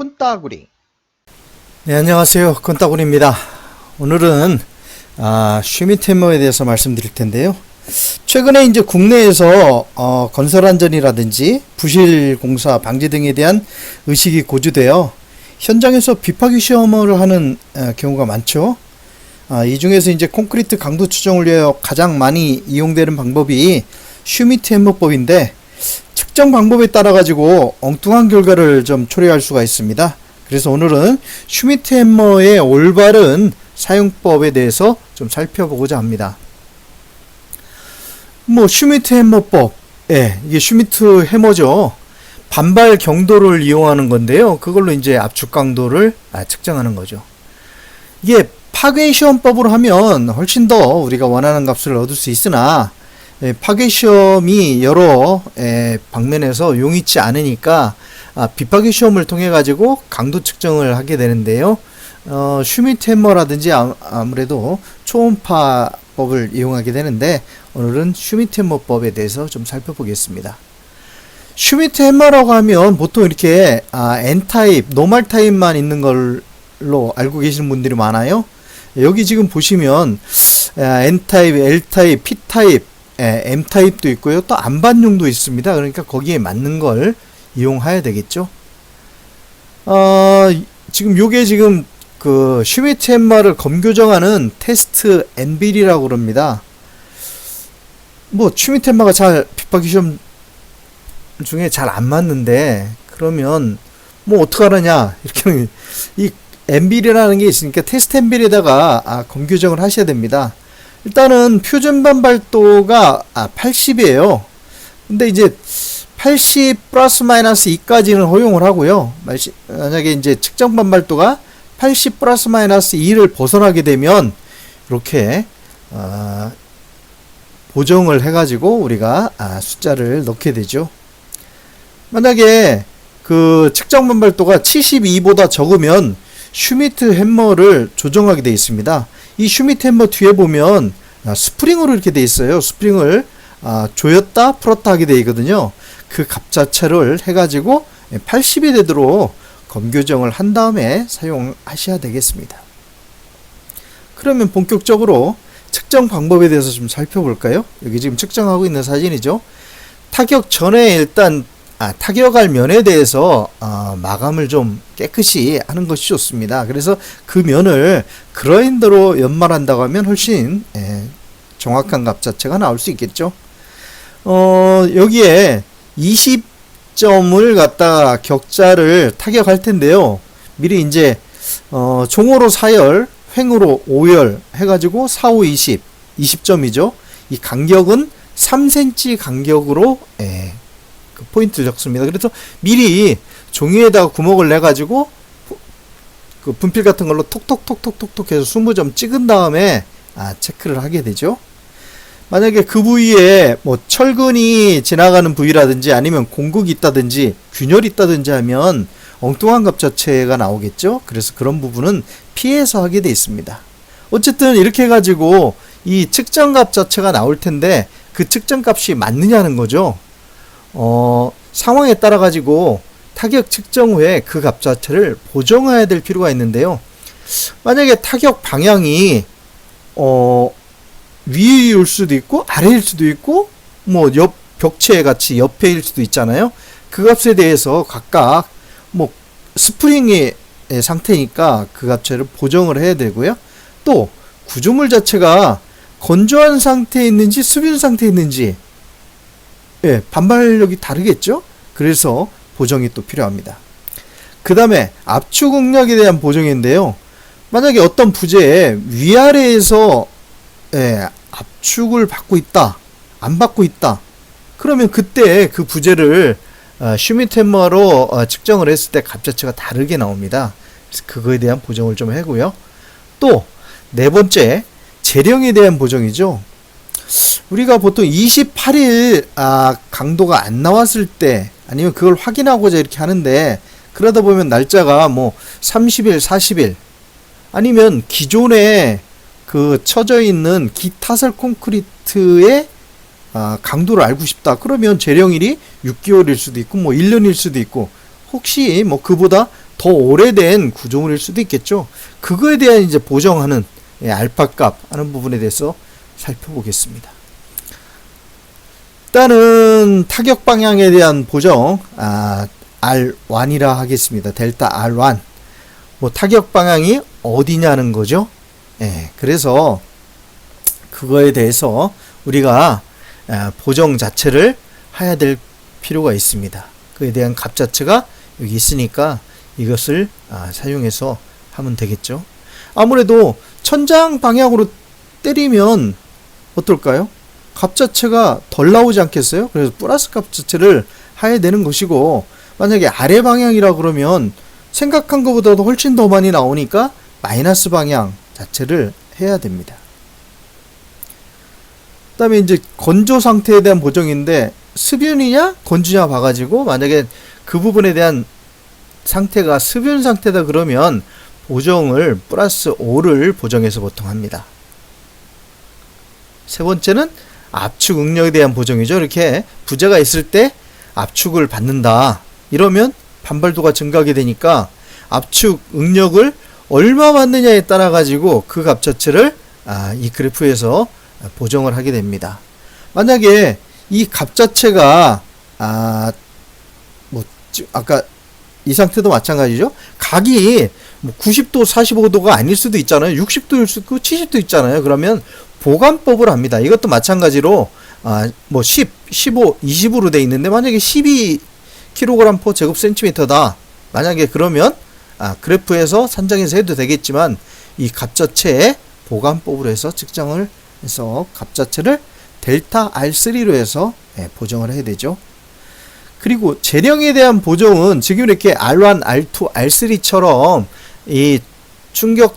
콘따구리 네, 안녕하세요. 건따구리입니다. 오늘은 아, 슈미테머에 대해서 말씀드릴 텐데요. 최근에 이제 국내에서 어, 건설 안전이라든지 부실 공사 방지 등에 대한 의식이 고조되어 현장에서 비파기 시험을 하는 어, 경우가 많죠. 아, 이 중에서 이제 콘크리트 강도 추정을 위하여 가장 많이 이용되는 방법이 슈미트 해머법인데 측정 방법에 따라 가지고 엉뚱한 결과를 좀 초래할 수가 있습니다. 그래서 오늘은 슈미트 해머의 올바른 사용법에 대해서 좀 살펴보고자 합니다. 뭐 슈미트 해머법, 예, 이게 슈미트 해머죠. 반발 경도를 이용하는 건데요. 그걸로 이제 압축 강도를 아, 측정하는 거죠. 이게 파괴 시험법으로 하면 훨씬 더 우리가 원하는 값을 얻을 수 있으나 예, 파괴 시험이 여러 예, 방면에서 용이치 않으니까 아, 비파괴 시험을 통해 가지고 강도 측정을 하게 되는데요. 어, 슈미트 해머라든지 아, 아무래도 초음파법을 이용하게 되는데 오늘은 슈미트 해머법에 대해서 좀 살펴보겠습니다. 슈미트 해머라고 하면 보통 이렇게 아, N 타입, 노멀 타입만 있는 걸로 알고 계시는 분들이 많아요. 여기 지금 보시면 아, N 타입, L 타입, P 타입, 에, M 타입도 있고요. 또 안반용도 있습니다. 그러니까 거기에 맞는 걸 이용해야 되겠죠. 어, 지금 요게 지금 그 슈미트 햄마를 검교정하는 테스트 엔빌이라고 그럽니다. 뭐 슈미트 햄마가 잘 빗박이 시험 중에 잘 안 맞는데 그러면 뭐 어떡하느냐 이렇게 이 엔빌이라는 게 있으니까 테스트 엔빌에다가 아, 검교정을 하셔야 됩니다. 일단은 표준 반발도가 아, 80이에요. 근데 이제 80 플러스 마이너스 2까지는 허용을 하고요. 만약에 이제 측정 반발도가 80 플러스 마이너스 2를 벗어나게 되면 이렇게 아, 보정을 해가지고 우리가 아, 숫자를 넣게 되죠. 만약에 그 측정 반발도가 72보다 적으면 슈미트 햄머를 조정하게 되어 있습니다. 이 햄머 뒤에 보면 아, 스프링으로 이렇게 되어 있어요. 스프링을 아, 조였다 풀었다 하게 되어 있거든요. 그 값 자체를 해가지고 80이 되도록 검교정을 한 다음에 사용하셔야 되겠습니다. 그러면 본격적으로 측정 방법에 대해서 좀 살펴볼까요? 여기 지금 측정하고 있는 사진이죠. 타격 전에 일단 아, 타격할 면에 대해서 어, 마감을 좀 깨끗이 하는 것이 좋습니다. 그래서 그 면을 그라인더로 연말한다고 하면 훨씬 예, 정확한 값 자체가 나올 수 있겠죠. 어, 여기에 20점을 갖다 격자를 타격할 텐데요. 미리 이제 어, 종으로 4열, 횡으로 5열 해가지고 4, 5, 20, 20점이죠. 이 간격은 3cm 간격으로 예, 그 포인트를 적습니다. 그래서 미리 종이에다가 구멍을 내 가지고 그 분필 같은 걸로 톡톡톡톡톡톡 해서 20점 찍은 다음에 아, 체크를 하게 되죠. 만약에 그 부위에 뭐 철근이 지나가는 부위라든지 아니면 공극이 있다든지 균열이 있다든지 하면 엉뚱한 값 자체가 나오겠죠. 그래서 그런 부분은 피해서 하게 돼 있습니다. 어쨌든 이렇게 해가지고 이 측정값 자체가 나올 텐데 그 측정값이 맞느냐는 거죠. 어, 상황에 따라 가지고 타격 측정 후에 그 값 자체를 보정해야 될 필요가 있는데요. 만약에 타격 방향이 어, 위일 수도 있고 아래일 수도 있고 뭐 옆 벽체 같이 옆에일 수도 있잖아요. 그 값에 대해서 각각 뭐 스프링의 상태니까 그 값체를 보정을 해야 되고요. 또 구조물 자체가 건조한 상태에 있는지 수분 상태에 있는지 예, 반발력이 다르겠죠? 그래서 보정이 또 필요합니다. 그 다음에 압축 응력에 대한 보정인데요. 만약에 어떤 부재에 위아래에서 예, 압축을 받고 있다, 안 받고 있다. 그러면 그때 그 부재를 어, 슈미테머로 어, 측정을 했을 때 값 자체가 다르게 나옵니다. 그래서 그거에 대한 보정을 좀 하고요. 또 네 번째 재령에 대한 보정이죠. 우리가 보통 28일 아, 강도가 안 나왔을 때 아니면 그걸 확인하고자 이렇게 하는데 그러다 보면 날짜가 뭐 30일, 40일 아니면 기존에 그 쳐져 있는 기타설 콘크리트의 아, 강도를 알고 싶다. 그러면 재령일이 6개월일 수도 있고 뭐 1년일 수도 있고 혹시 뭐 그보다 더 오래된 구조물일 수도 있겠죠. 그거에 대한 이제 보정하는 예, 알파 값 하는 부분에 대해서 살펴보겠습니다. 일단은 타격 방향에 대한 보정 아, R1이라 하겠습니다. 델타 R1 뭐 타격 방향이 어디냐는 거죠. 예, 그래서 그거에 대해서 우리가 아, 보정 자체를 해야 될 필요가 있습니다. 그에 대한 값 자체가 여기 있으니까 이것을 아, 사용해서 하면 되겠죠. 아무래도 천장 방향으로 때리면 어떨까요? 값 자체가 덜 나오지 않겠어요? 그래서 플러스 값 자체를 해야 되는 것이고 만약에 아래 방향이라 그러면 생각한 것보다도 훨씬 더 많이 나오니까 마이너스 방향 자체를 해야 됩니다. 그 다음에 이제 건조 상태에 대한 보정인데 습윤이냐 건조냐 봐가지고 만약에 그 부분에 대한 상태가 습윤 상태다 그러면 보정을 플러스 5를 보정해서 보통 합니다. 세 번째는 압축 응력에 대한 보정이죠. 이렇게 부재가 있을 때 압축을 받는다. 이러면 반발도가 증가하게 되니까 압축 응력을 얼마 받느냐에 따라 가지고 그 값 자체를 아, 이 그래프에서 보정을 하게 됩니다. 만약에 이 값 자체가 아, 뭐 지- 아까 이 상태도 마찬가지죠. 각이 뭐 90도, 45도가 아닐 수도 있잖아요. 60도일 수도 있고 70도 있잖아요. 그러면 보관법을 합니다. 이것도 마찬가지로 아, 뭐 10, 15, 20으로 돼 있는데 만약에 12kg per 제곱센티미터다. 만약에 그러면 아, 그래프에서 산정해서 해도 되겠지만 이 값 자체에 보관법으로 해서 측정을 해서 값 자체를 델타 R3로 해서 예, 보정을 해야 되죠. 그리고 재령에 대한 보정은 지금 이렇게 R1, R2, R3처럼 이 충격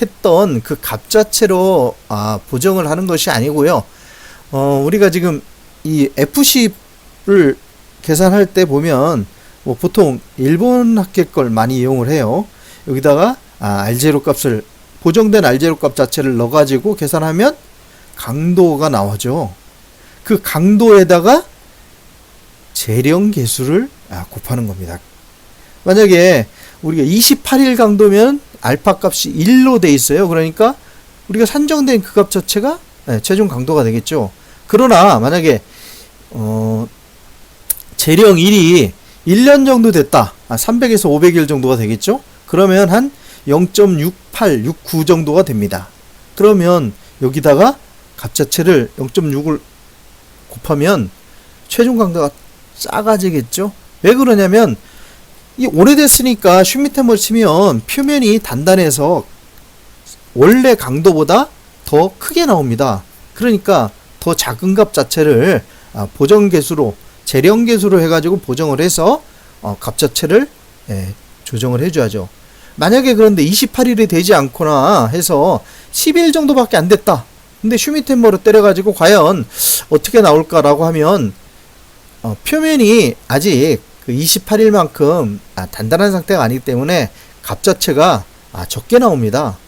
했던 그 값 자체로 아, 보정을 하는 것이 아니고요. 어, 우리가 지금 이 F10을 계산할 때 보면 뭐 보통 일본 학계 걸 많이 이용을 해요. 여기다가 아, R0 값을 보정된 R0 값 자체를 넣어 가지고 계산하면 강도가 나오죠. 그 강도에다가 재령 개수를 아, 곱하는 겁니다. 만약에 우리가 28일 강도면 알파 값이 1로 돼 있어요. 그러니까 우리가 산정된 그 값 자체가 예, 최종 강도가 되겠죠. 그러나 만약에 어, 재령 1이 1년 정도 됐다. 아, 300에서 500일 정도가 되겠죠. 그러면 한 0.68, 69 정도가 됩니다. 그러면 여기다가 값 자체를 0.6을 곱하면 최종 강도가 작아지겠죠. 왜 그러냐면 이 오래됐으니까 슈미템을 치면 표면이 단단해서 원래 강도보다 더 크게 나옵니다. 그러니까 더 작은 값 자체를 아, 보정 개수로 재령 개수로 해가지고 보정을 해서 어, 값 자체를 예, 조정을 해줘야죠. 만약에 그런데 28일이 되지 않거나 해서 10일 정도밖에 안 됐다. 근데 슈미템머로 때려가지고 과연 어떻게 나올까라고 하면 어, 표면이 아직 그 28일만큼 아, 단단한 상태가 아니기 때문에 값 자체가 아, 적게 나옵니다.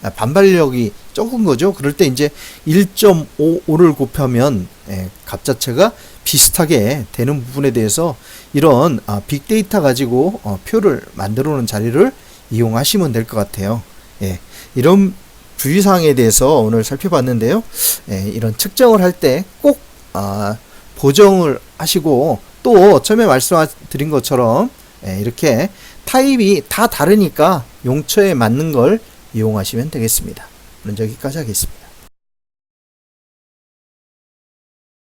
아, 반발력이 적은 거죠. 그럴 때 이제 1.55를 곱하면 예, 값 자체가 비슷하게 되는 부분에 대해서 이런 아, 빅데이터 가지고 어, 표를 만들어 놓은 자리를 이용하시면 될 것 같아요. 예, 이런 주의사항에 대해서 오늘 살펴봤는데요. 예, 이런 측정을 할 때꼭 아, 보정을 하시고 또 처음에 말씀드린 것처럼 예, 이렇게 타입이 다 다르니까 용처에 맞는 걸 이용하시면 되겠습니다. 오늘 여기까지 하겠습니다.